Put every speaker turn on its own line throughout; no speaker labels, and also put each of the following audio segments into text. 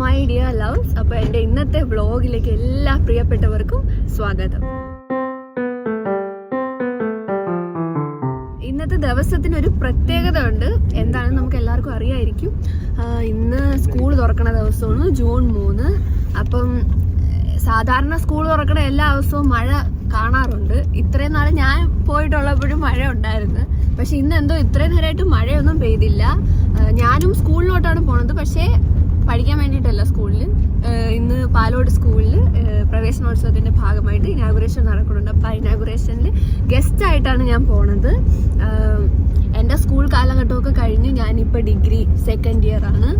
My dear loves അപ്പോൾ എന്റെ ഇന്നത്തെ വ്ളോഗിലേക്ക് എല്ലാ പ്രിയപ്പെട്ടവർക്കും സ്വാഗതം. ഇന്നത്തെ ദിവസത്തിന് ഒരു പ്രത്യേകത ഉണ്ട്. എന്താണെന്ന് നമുക്ക് എല്ലാവർക്കും അറിയായിരിക്കും. ഇന്ന് സ്കൂൾ തുറക്കണ ദിവസമാണ് ജൂൺ മൂന്ന്. അപ്പം സാധാരണ സ്കൂൾ തുറക്കണ എല്ലാ ദിവസവും മഴ കാണാറുണ്ട്. ഇത്രയും നാൾ ഞാൻ പോയിട്ടുള്ളപ്പോഴും മഴ ഉണ്ടായിരുന്നു. പക്ഷെ ഇന്ന് എന്തോ ഇത്രയും നേരമായിട്ട് മഴയൊന്നും പെയ്തില്ല. ഞാനും സ്കൂളിലോട്ടാണ് പോണത്. പക്ഷേ പഠിക്കാൻ വേണ്ടിയിട്ടല്ല സ്കൂളിൽ. ഇന്ന് പാലോട് സ്കൂളിൽ പ്രവേശനോത്സവത്തിന്റെ ഭാഗമായിട്ട് ഇനാഗുറേഷൻ നടക്കുന്നുണ്ട്. അപ്പോൾ ആ ഇനാഗുറേഷനിൽ ഗസ്റ്റായിട്ടാണ് ഞാൻ പോണത്. എന്റെ സ്കൂൾ കാലഘട്ടമൊക്കെ കഴിഞ്ഞ് ഞാനിപ്പോൾ ഡിഗ്രി സെക്കൻഡ് ഇയർ ആണ്.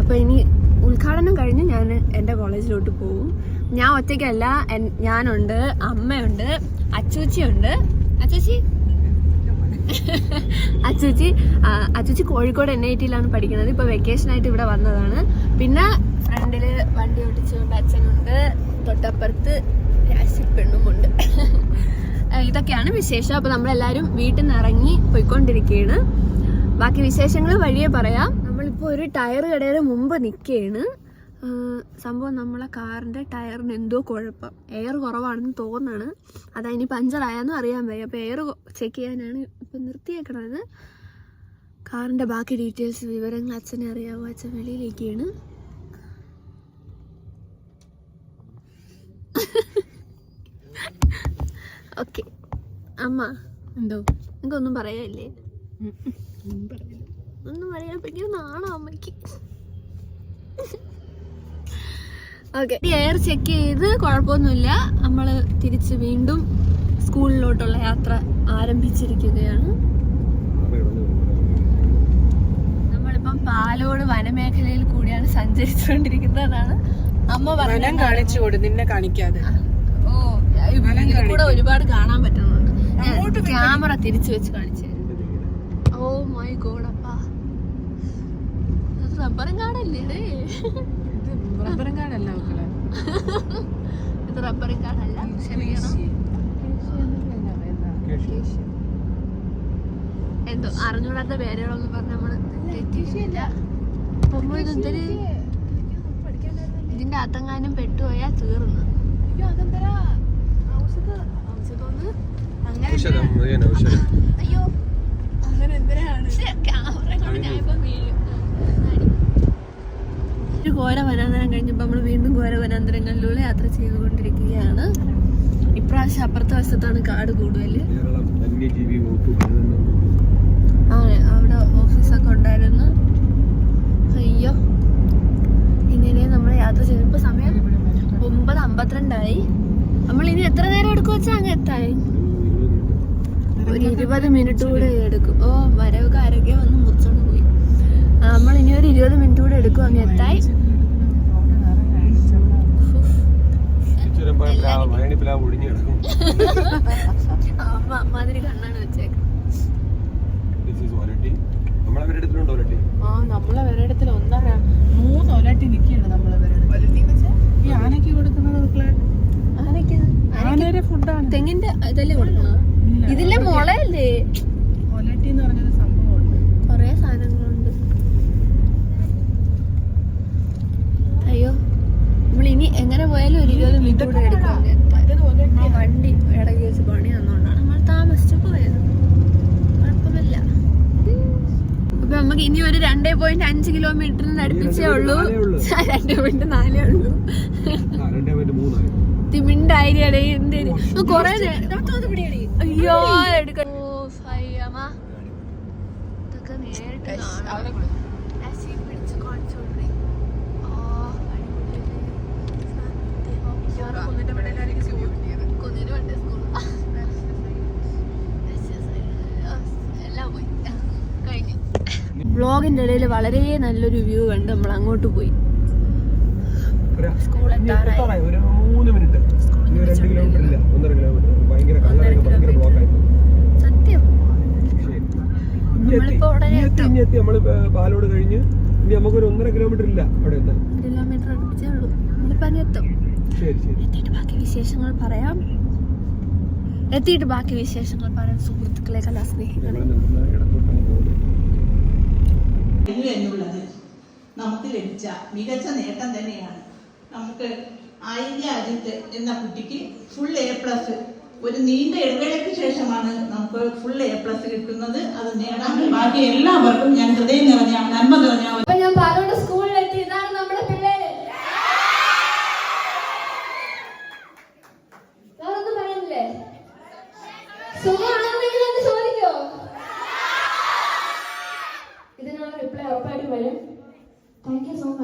അപ്പോൾ ഇനി ഉദ്ഘാടനം കഴിഞ്ഞ് ഞാൻ എന്റെ കോളേജിലോട്ട് പോകും. ഞാൻ ഒറ്റയ്ക്കല്ല ഞാനുണ്ട് അമ്മയുണ്ട് അച്ചൂച്ചിയുണ്ട്. അച്ചൂച്ചി അച്ചുച്ചി അച്ചുച്ചി കോഴിക്കോട് എൻ ഐ ടിയിലാണ് പഠിക്കുന്നത്. വെക്കേഷൻ ആയിട്ട് ഇവിടെ വന്നതാണ്. പിന്നെ ഫ്രണ്ടിൽ വണ്ടി ഓടിച്ചുകൊണ്ട് അച്ഛനുണ്ട്. തൊട്ടപ്പുറത്ത് പെണ്ണുമുണ്ട്. ഇതൊക്കെയാണ് വിശേഷം. അപ്പൊ നമ്മളെല്ലാരും വീട്ടിൽ നിന്ന് ഇറങ്ങി പോയിക്കൊണ്ടിരിക്കുകയാണ്. ബാക്കി വിശേഷങ്ങൾ വഴിയെ പറയാം. നമ്മളിപ്പോ ഒരു ടയർ കടയുടെ മുമ്പ് നിൽക്കുകയാണ്. സംഭവം നമ്മളെ കാറിന്റെ ടയറിന് എന്തോ കുഴപ്പം. എയർ കുറവാണെന്ന് തോന്നാണ് അതാ ഇനി പഞ്ചറായെന്നും അറിയാൻ വയ്യ. അപ്പോൾ എയർ ചെക്ക് ചെയ്യാനാണ് ഇപ്പം നിർത്തിയേക്കണത്. കാറിന്റെ ബാക്കി ഡീറ്റെയിൽസ് വിവരങ്ങൾ അച്ഛനെ അറിയാവോ? അച്ഛൻ വെളിയിലേക്കാണ്. ഓക്കെ അമ്മ
എന്തോ?
നിങ്ങൾക്കൊന്നും പറയാനില്ലേ? ഒന്നും പറയാൻ ഭയങ്കര നാണോ അമ്മയ്ക്ക്? ഓക്കെ എയർ ചെക്ക് ചെയ്ത് കുഴപ്പമൊന്നുമില്ല. നമ്മൾ തിരിച്ച് വീണ്ടും സ്കൂളിലോട്ടുള്ള യാത്ര ആരംഭിച്ചിരിക്കുകയാണ്. നമ്മളിപ്പം പാലോട് വനമേഖലയിൽ കൂടിയാണ് സഞ്ചരിച്ചുകൊണ്ടിരിക്കുന്നതാണ്. അമ്മ പറഞ്ഞ
കാണിച്ചു കൊടു നിന്നെ കാണിക്കാതെ.
ഓ കൂടെ ഒരുപാട് കാണാൻ പറ്റുന്നുണ്ട്. ക്യാമറ തിരിച്ചു വെച്ച് കാണിച്ചു ഓ മൈ ഗോഡ് അപ്പാ. റബ്ബറും കാടല്ലേ? ഇത്?
റബ്ബറും കാടല്ല മക്കളെ.
ഇത് റബ്ബറും കാടല്ല എന്തോ അറിഞ്ഞൂടാത്ത പേരുകളൊന്നും പറഞ്ഞ നമ്മൾ ഇതിന്റെ അകത്തെങ്ങാനും പെട്ടുപോയാ തീർന്നു. അയ്യോ
അങ്ങനെ എന്തിനാണ്?
ക്യാമറ കൊണ്ട് ഞാനിപ്പോ വീഴും. ഒരു ഘോര വനാന്തരം കഴിഞ്ഞപ്പോൾ നമ്മൾ വീണ്ടും ഘോര വനാന്തരങ്ങളിലൂടെ യാത്ര ചെയ്തുകൊണ്ടിരിക്കുകയാണ്. ഇപ്രാവശ്യം അപ്പുറത്തെ വശത്താണ് കാട് കൂടുതൽ അവിടെ ഓഫീസൊക്കെ ഉണ്ടായിരുന്നു. അയ്യോ ഇങ്ങനെ നമ്മൾ യാത്ര ചെയ്തു. ഇപ്പൊ സമയം ഒമ്പത് അമ്പത്തിരണ്ടായി. നമ്മൾ ഇനി എത്ര നേരം എടുക്കും വെച്ചാൽ അങ്ങ് എത്തായി ഒരു ഇരുപത് മിനിറ്റ് കൂടെ എടുക്കും. ഓ വരവുകാരൊക്കെ വന്ന് മുറിച്ചോണ്ട് പോയി. നമ്മൾ ഇനി ഒരു ഇരുപത് മിനിറ്റ് കൂടെ എടുക്കും അങ്ങ് എത്തായി അമ്മാതിരി കണ്ണാണ് വെച്ചേക്കുന്നത്
നമ്മളെ ഒന്നര മൂന്ന് ഒലട്ടി നിൽക്കുകയാണ് നമ്മളെ ഈ ആനയ്ക്ക് കൊടുക്കുന്നത് മക്കളെ?
ആരൊക്കെ
ആനയുടെ ഫുഡാണ്
തെങ്ങിന്റെ ഇതല്ലേ കൊടുക്കുന്നത്?
ഇല്ല.
ഇതിലെ മുളയല്ലേ
ഒലട്ടി എന്ന് പറഞ്ഞൊരു സംഭവമുണ്ട്
കൊറേ സാധനങ്ങളുണ്ട് അയ്യോ നമ്മൾ ഇനി എങ്ങനെ പോയാലും ഒരു ഇരുപത് മിനിറ്റ് കൂടെ എടുക്കും അങ്ങ് എത്താൻ.
മറ്റേത് ഒലട്ടി
നമ്മളെ വണ്ടി ഇടയ്ക്ക് വെച്ച് പണി തന്നോണ്ടാണ് നമ്മൾ താമസിച്ചു പോയത് കുഴപ്പമില്ല അപ്പൊ നമുക്ക് ഇനി ഒരു രണ്ടേ പോയിന്റ് അഞ്ച് കിലോമീറ്ററിന് അടുപ്പിച്ചേ ഉള്ളൂ. രണ്ടേ പോയിന്റ് നാലേ ഉള്ളൂ. തിമിണ്ടായിരടേ എന്തേരി കൊറേ അയ്യോ എടുക്ക. ഫയ്യമ്മ ഇതൊക്കെ നേരിട്ട് പിടിച്ച് കാണിച്ചോണ്ടേ സത്യം കുന്നിന് വേണ്ട സ്കൂൾ എല്ലാം പോയി കഴിഞ്ഞു വ്ളോഗിന്റെ ഇടയിൽ വളരെ നല്ലൊരു വ്യൂ കണ്ട് നമ്മൾ അങ്ങോട്ട് പോയി.
ഒരു
സ്കൂൾ എത്താറായി. സത്യം. നമ്മളിപ്പോ ഉടനെ
എത്തി പ- പാലോട് കഴിഞ്ഞ് ഇനി നമുക്കൊരു ഒന്നര കിലോമീറ്റർ ഇല്ല അവിടെ എത്താൻ.
കിലോമീറ്റർ അടുപ്പിച്ചേ ഉള്ളൂ. നമ്മളിപ്പോ അങ്ങ് എത്തും.
ശരി ശരി.
എത്തിയിട്ട് ബാക്കി വിശേഷങ്ങൾ പറയാം. എത്തിയിട്ട് ബാക്കി വിശേഷങ്ങൾ പറയാം സുഹൃത്തുക്കളെ കലാസ്നേഹികളെ.
എന്നുള്ളത് നമുക്ക് ലഭിച്ച മികച്ച നേട്ടം തന്നെയാണ്. നമുക്ക് ആയില്യ അജിത്ത് എന്ന കുട്ടിക്ക് ഫുൾ എ പ്ലസ് ഒരു നീണ്ട ഇടവേളയ്ക്ക് ശേഷമാണ് നമുക്ക് ഫുൾ എ പ്ലസ് കിട്ടുന്നത്. അത് നേടാൻ ബാക്കി എല്ലാവർക്കും ഞാൻ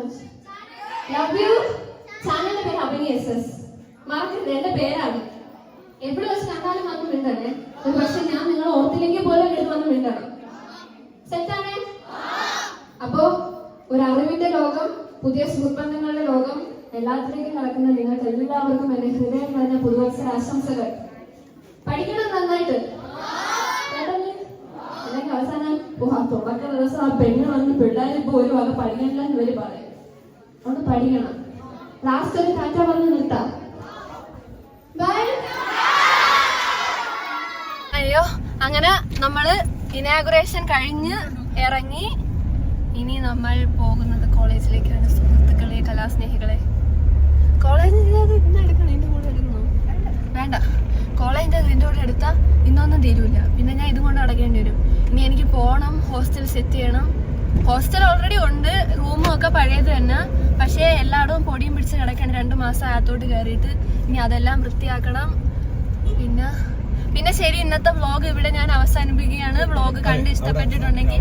മച്ച് ലവ് യു ചാനലിന്റെ പേര് അഭിനി എസ് എസ്. മറക്കരുത് എന്റെ പേരാണ്. എവിടെ വെച്ച് കണ്ടാലും വന്ന് മിണ്ടണേ ഒരു പക്ഷെ ഞാൻ നിങ്ങൾ ഓർത്തില്ലെങ്കിൽ പോലും എടുത്ത് വന്ന് മിണ്ടണം. സെറ്റാണേ അപ്പോ ഒരു അറിവിന്റെ ലോകം പുതിയ സുഹൃത്ബന്ധങ്ങളുടെ ലോകം എല്ലാത്തിലേക്കും നടക്കുന്ന നിങ്ങൾക്ക് എല്ലാവർക്കും എന്റെ ഹൃദയം നിറഞ്ഞ പുതുവത്സര ആശംസകൾ. പഠിക്കണം നന്നായിട്ട്. അല്ലെങ്കിൽ അവസാനം ആ തുടക്ക ദിവസം ആ പെണ്ണ് വന്ന് പിള്ളേർ പോലും അത് പഠിക്കണില്ല എന്ന് ഇവർ പറയും. അതുകൊണ്ട് പഠിക്കണം. ലാസ്റ്റ് ഒരു ടാറ്റ പറഞ്ഞ് നിർത്താം. അയ്യോ അങ്ങനെ നമ്മൾ ഇനാഗുറേഷൻ കഴിഞ്ഞ് ഇറങ്ങി ഇനി നമ്മൾ പോകുന്നത് കോളേജിലേക്കാണ് സുഹൃത്തുക്കളെ കലാസ്നേഹികളെ. കോളേജിൽ ഇന്ന് എടുക്കണം എന്റെ കൂടെ വേണ്ട. കോളേജിന്റെ എന്റെ കൂടെ എടുത്താൽ ഇന്നൊന്നും തീരൂല. പിന്നെ ഞാൻ ഇതുകൊണ്ട് അടക്കേണ്ടി വരും. ഇനി എനിക്ക് പോകണം ഹോസ്റ്റൽ സെറ്റ് ചെയ്യണം. ഹോസ്റ്റൽ ഓൾറെഡി ഉണ്ട് റൂമും ഒക്കെ പഴയത് തന്നെ. പക്ഷേ എല്ലായിടവും പൊടിയും പിടിച്ച് കിടക്കണം. രണ്ട് മാസം അകത്തോട്ട് കയറിയിട്ട് ഇനി അതെല്ലാം വൃത്തിയാക്കണം. പിന്നെ പിന്നെ ശരി ഇന്നത്തെ വ്ലോഗ് ഇവിടെ ഞാൻ അവസാനിപ്പിക്കുകയാണ്. വ്ലോഗ് കണ്ട് ഇഷ്ടപ്പെട്ടിട്ടുണ്ടെങ്കിൽ